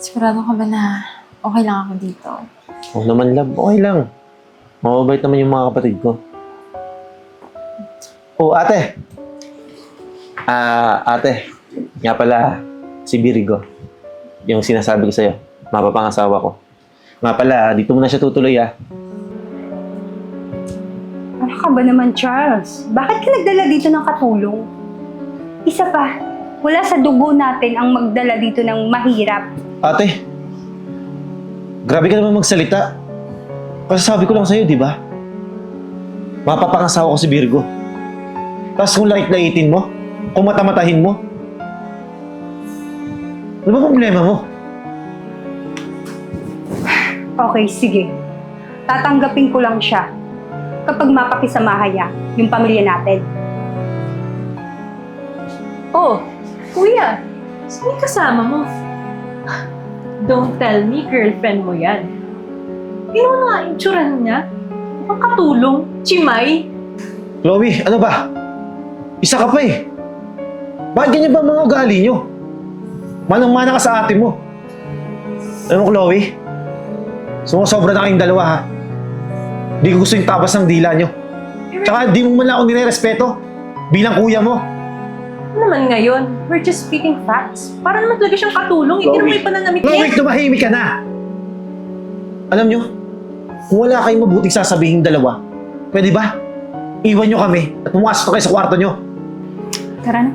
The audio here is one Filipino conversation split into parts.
Sigurado ka ba na okay lang ako dito? Oo naman, love. Okay lang. Mababait naman yung mga kapatid ko. Oh, ate. Ah, ate. Nga pala, si Birigo. Yung sinasabi ko sa'yo. Mapapangasawa ko. Nga pala, dito mo na siya tutuloy ah. Ano ka ba naman, Charles? Bakit ka nagdala dito ng katulong? Isa pa, wala sa dugo natin ang magdala dito ng mahirap. Ate, grabe ka naman magsalita. Kasi sabi ko lang sa'yo, di ba? Mapapangasawa ko si Virgo. Tapos kung lait-laitin mo, kung matamatahin mo, ano ba problema mo? Okay, sige. Tatanggapin ko lang siya kapag mapakisamahan niya yung pamilya natin. Oh, kuya, sino yung kasama mo? Don't tell me, girlfriend mo yan. Tingnan mo nga, itsurahan niya. Mukhang katulong, chimay. Chloe, ano ba? Isa ka pa eh. Bakit ganyan ba mga ugali nyo? Manang-mana ka sa ate mo. Alam mo, Chloe? Sumusobra na kayong dalawa ha. Hindi ko gusto yung tabas ng dila nyo. Tsaka di mo man lang ako nirerespeto bilang kuya mo. Ano naman ngayon? We're just speaking facts. Para naman talaga siyang katulong. Hindi naman may pananamit niya. tumahimik ka na! Alam nyo, kung wala kayong mabuting sasabihin dalawa, pwede ba? Iwan nyo kami at pumasok na kayo sa kwarto nyo. Tara na.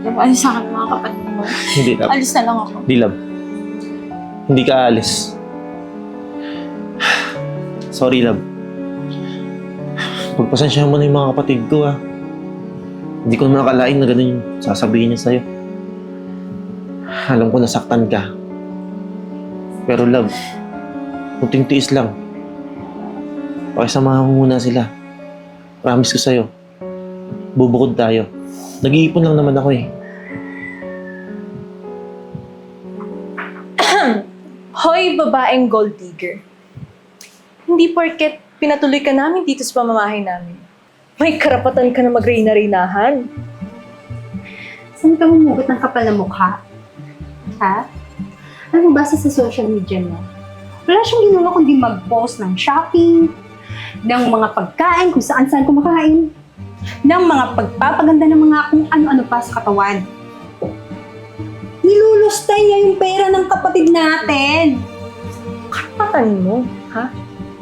Love, alis sa akin mga kapatid mo. Hindi, love. Alis na lang ako. Hindi, love. Hindi ka aalis. Sorry, love. Pagpasensya mo na yung mga kapatid ko, ah. Hindi ko naman nakalain na ganun yung sasabihin niya sa'yo. Alam ko nasaktan ka. Pero love, kunting tiis lang. Pakisamahan mo muna sila. Promise ko sa'yo. Bubukod tayo. Nag-iipon lang naman ako eh. Hoy, babaeng gold digger. Hindi porket pinatuloy ka namin dito sa pamamahay namin. May karapatan ka na magreyna-reynahan. Saan ka humugot ng kapal na mukha? Ha? Ano basa sa social media mo? Wala siyang ginawa kundi mag-post ng shopping, ng mga pagkain kung saan saan kumakain, ng mga pagpapaganda ng mga kung ano-ano pa sa katawan. Nilulustay niya yung pera ng kapatid natin. Karapatan mo, ha?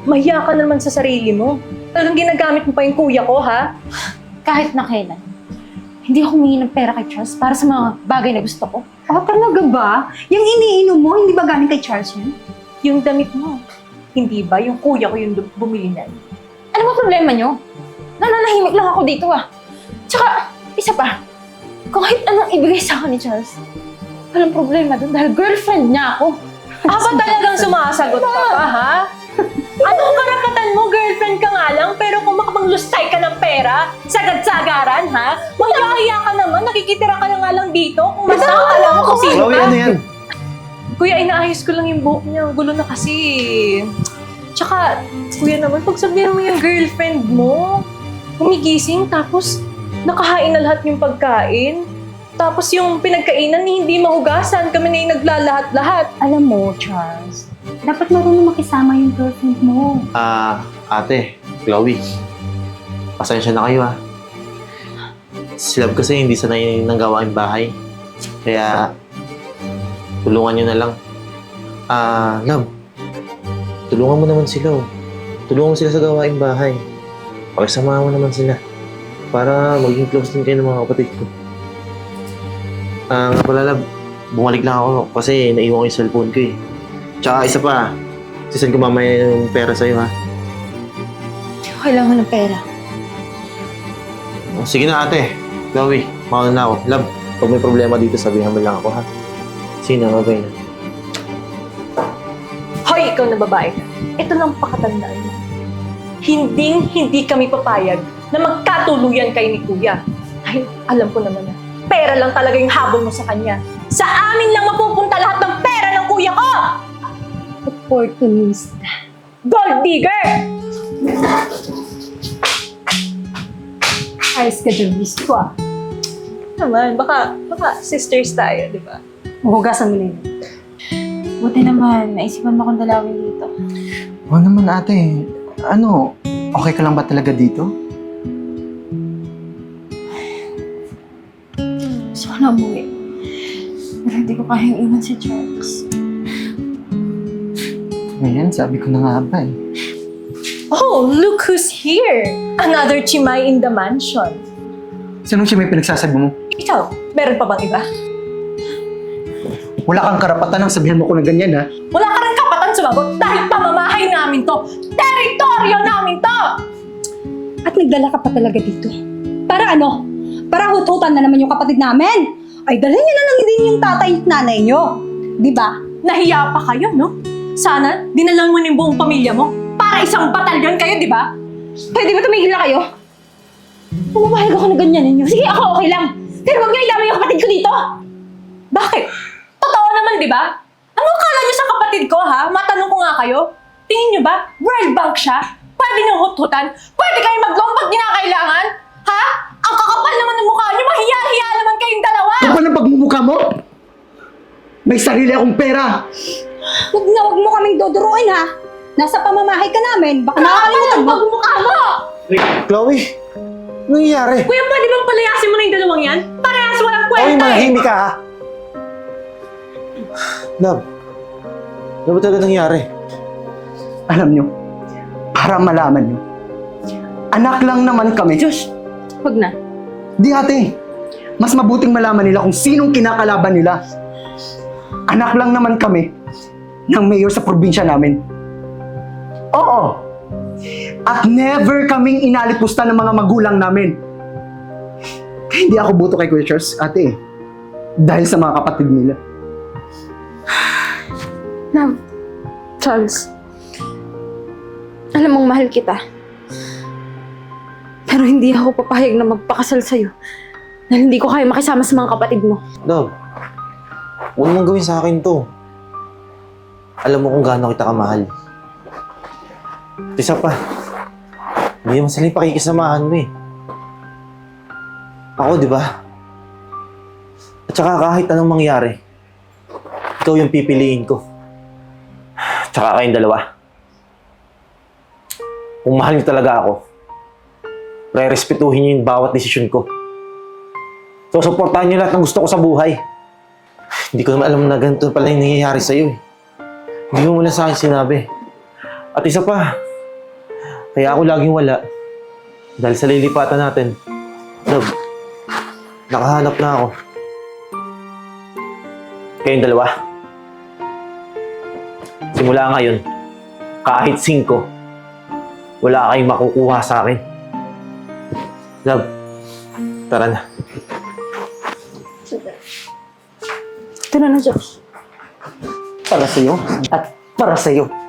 Mahiya ka naman sa sarili mo. Talagang ginagamit mo pa yung kuya ko, ha? Kahit na kailan. Hindi ako humingi ng pera kay Charles para sa mga bagay na gusto ko. Ah, talaga ba? Yung iniinom mo, hindi ba galing kay Charles yun? Yung damit mo. Hindi ba? Yung kuya ko yung bumili na. Ano ba problema nyo? Nananahimik lang ako dito ah. Tsaka, isa pa. Kahit anong ibigay sa akin ni Charles, walang problema dun dahil girlfriend niya ako. Ah, ba talagang sumasagot ka pa, ha? Anong karapatan mo? Girlfriend ka nga lang, pero kung makapanglustay ka ng pera, sagad-sagaran, ha? Mahiya ka naman, nakikitira ka na nga lang dito. Kung masama, alam mo kung sino Chloe, ka. ano yan? Kuya, inaayos ko lang yung buhok niya. Ang gulo na kasi. Tsaka, kuya naman, pag sabihin mo yung girlfriend mo, humigising, tapos nakahain na lahat yung pagkain. Tapos yung pinagkainan ni hindi mahugasan, kami na yung naglalahat-lahat. Alam mo, Charles, dapat marunong makisama yung girlfriend mo. Ah, ate, Chloe. Pasensya na kayo ah. Si kasi hindi sanay ng gawain bahay. Kaya, tulungan nyo na lang. Ah, Love. Tulungan mo naman sila oh. Tulungan mo sila sa gawain bahay. Pakisamahan mo naman sila. Para maging close din kayo ng mga kapatid ko. Ah, nga pala Love. Bumalik lang ako kasi naiwan ko yung cellphone ko eh. Tsaka isa pa, sisend ko mamaya yung pera sa'yo ha. Hindi ko kailangan ng pera. Oh, Sige na ate. Chloe, mauna na ako. Love, pag may problema dito, sabihan mo lang ako ha. Sige na, babay na. Hoy, ikaw na babae ka. Ito lang pakatandaan mo. Hinding hindi kami papayag na magkatuluyan kayo ni Kuya. Dahil alam ko naman na pera lang talaga yung habol mo sa kanya. Sa amin lang mapupunta lahat ng pera ng Kuya ko! Opportunista. Gold digger! Ayos ka dyan, ko ah. naman, baka, baka sisters tayo, di ba? Huhugasan mo na yun. Buti naman, naisipan mo akong dalawin dito. Oo naman ate. Ano, okay ka lang ba talaga dito? Gusto ko na umuwi. Pero hindi ko kayang iwan si Charles. Ngayon, sabi ko na nga ba eh. Oh, look who's here! Another chimay in the mansion. Sinong siya may pinagsasabi mo? Ikaw, meron pa bang iba? Wala kang karapatan ng sabihan mo ko na ganyan ha. Wala ka rin kapatan sumagot dahil pamamahay namin to! Teritoryo namin to! At nagdala ka pa talaga dito. Para ano? Para hututan na naman yung kapatid namin. Ay, dalhin niyo na lang din yung tatay at nanay niyo. Di ba? Nahiya pa kayo, no? Sana, dinalang mo na buong pamilya mo. Para isang batalyon kayo, di ba? Pwede ba tumigil na kayo? Pumapahig ako na ganyan ninyo. Sige, ako okay lang. Pero huwag niyo ilaman yung kapatid ko dito. Bakit? Totoo naman, di ba? Ano akala niyo sa kapatid ko, ha? Matanong ko nga kayo. Tingin niyo ba, World Bank siya? Pwede niyong hut-hutan? Pwede kayo maglong pag kinakailangan? Ha? Ang kakapal naman ng mukha niyo, mahiya-hiya naman kayong dalawa! Kapal ng pagmumukha mo? May sarili akong pera. Huwag na huwag mo kaming doduruin ha. Nasa pamamahay ka namin. Baka nakakalimutan mo. Pagmumukha mo! Chloe! Anong nangyayari? Kuya, pwede bang palayasin mo na yung dalawang yan? Parehas walang kwenta eh! manahimik ka ha! Love, ano ba talaga nangyari? Alam nyo, para malaman nyo, anak lang naman kami. Josh, huwag na. Di ate, mas mabuting malaman nila kung sinong kinakalaban nila. Anak lang naman kami ng mayor sa probinsya namin. Oo. At never kaming inalipusta ng mga magulang namin. Kaya hindi ako buto kay Kuya Charles, ate. Dahil sa mga kapatid nila. Love, Charles. Alam mong mahal kita. Pero hindi ako papayag na magpakasal sa'yo. Dahil hindi ko kaya makisama sa mga kapatid mo. Love, huwag mong gawin sa akin to. Alam mo kung gaano kita kamahal. At isa pa, hindi naman sila yung pakikisamahan mo eh. Ako, di ba? At saka kahit anong mangyari, ikaw yung pipiliin ko. Tsaka kayong dalawa. Kung mahal niyo talaga ako, re-respetuhin niyo yung bawat desisyon ko. So, supportahan niyo lahat ng gusto ko sa buhay. Hindi ko naman alam na ganito pala yung nangyayari sa'yo eh. Hindi mo muna sa akin sinabi. At isa pa, kaya ako laging wala. Dahil sa lilipatan natin. Love, nakahanap na ako. Kayong dalawa. Simula ngayon, kahit singko, wala kayong makukuha sa akin. Love, tara na. Ito na na, Josh. Para sa'yo at para sa'yo.